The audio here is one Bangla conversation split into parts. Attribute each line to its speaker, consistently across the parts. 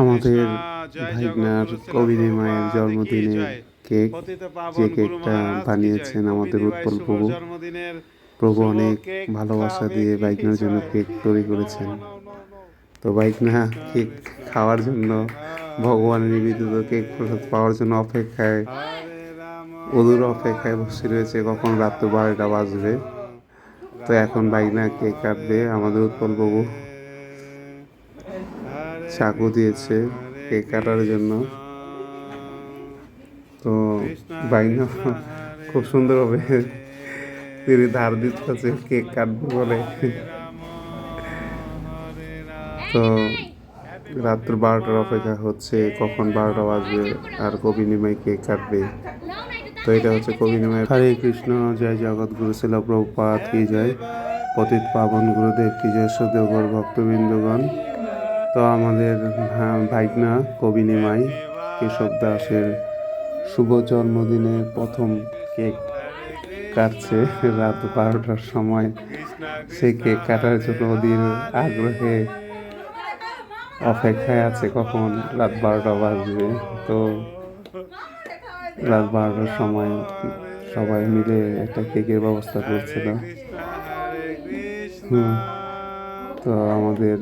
Speaker 1: আমাদের ভাইনার কবিনী মায়ের জন্মদিনে কেক যে কেকটা বানিয়েছেন আমাদের উৎপল প্রভু প্রভু অনেক ভালোবাসা দিয়ে বাইকনার জন্য কেক তৈরি করেছেন তো বাইকনা কেক খাওয়ার জন্য ভগবানের নিবেদিত কেক প্রসাদ পাওয়ার জন্য অপেক্ষায় অদূর অপেক্ষায় বসে রয়েছে কখন রাত্র বারোটা বাজবে তো এখন বাইকনা কেক কাটবে আমাদের উৎপল প্রভু চাকু দিয়েছে কেক কাটার জন্য তো বাইন খুব সুন্দর হবে তিনি ধার দিচ্ছে কেক কাটবো বলে তো রাত্র বারোটার অপেক্ষা হচ্ছে কখন বারোটা বাজবে আর কবি নিমাই কেক কাটবে তো এটা হচ্ছে কবি নিমাই হরে কৃষ্ণ জয় জগৎ গুরুশিল প্রভুপাত কি জয় পতিত পাবন গুরুদেব কি জয় সদেব ভক্তবৃন্দগণ তো আমাদের হ্যাঁ, ভাইকনা কবি নিমাই কেশব দাসের শুভ জন্মদিনে প্রথম কেক কাটছে রাত বারোটার সময় সেই কেক কাটার জন্য ওদের আগ্রহে অপেক্ষায় আছে কখন রাত বারোটা বাজবে তো রাত বারোটার সময় সবাই মিলে একটা কেকের ব্যবস্থা করছিল হুম তো আমাদের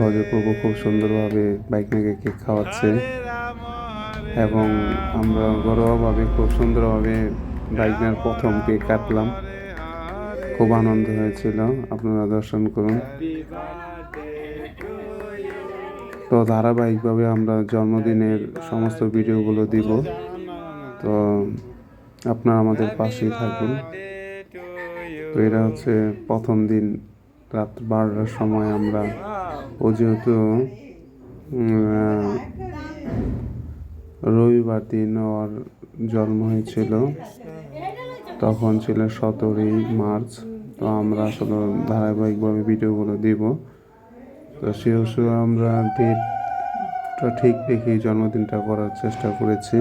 Speaker 1: ব্রজপ্রভু খুব সুন্দরভাবে বাইকনাকে কেক খাওয়াচ্ছে এবং আমরা ঘরোয়াভাবে খুব সুন্দরভাবে বাইকনার প্রথম কেক কাটলাম খুব আনন্দ হয়েছিল আপনারা দর্শন করুন তো ধারাবাহিকভাবে আমরা জন্মদিনের সমস্ত ভিডিওগুলো দিব তো আপনারা আমাদের পাশেই থাকুন তো এরা হচ্ছে প্রথম দিন রাত বারোটার সময় আমরা ও যেহেতু রবিবার দিন ওর জন্ম হয়েছিল তখন ছিল সতেরোই মার্চ তো আমরা আসলে ধারাবাহিকভাবে ভিডিওগুলো দিব তো সে হিসেবে আমরা ডেটটা ঠিক রেখেই জন্মদিনটা করার চেষ্টা করেছি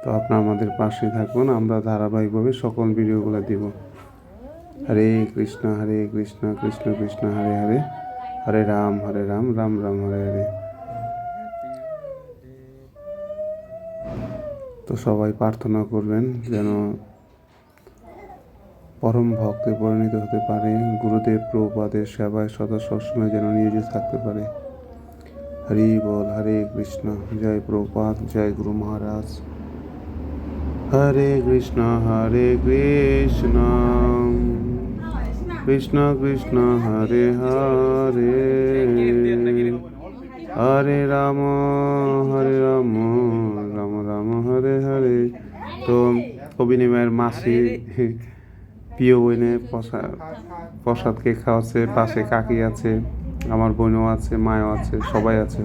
Speaker 1: তো আপনারা আমাদের পাশে থাকুন আমরা ধারাবাহিকভাবে সকল ভিডিওগুলো দিব হরে কৃষ্ণ হরে কৃষ্ণ কৃষ্ণ কৃষ্ণ হরে হরে হরে রাম হরে রাম রাম রাম হরে হরে তো সবাই প্রার্থনা করবেন যেন পরম ভক্তে পরিণত হতে পারে গুরুদেব প্রপাদের সেবায় সদা সবসময় যেন নিয়োজিত থাকতে পারে হরি বল হরে কৃষ্ণ জয় প্রপাত জয় গুরু মহারাজ হরে কৃষ্ণ হরে কৃষ্ণ কৃষ্ণ কৃষ্ণ হরে হরে হরে রাম হরে রাম রাম রাম হরে হরে তো অভিনিময়ের মাসি প্রিয় বইনে প্রসাদ প্রসাদকে খাওয়াচ্ছে পাশে কাকি আছে আমার বোনও আছে মায়ও আছে সবাই আছে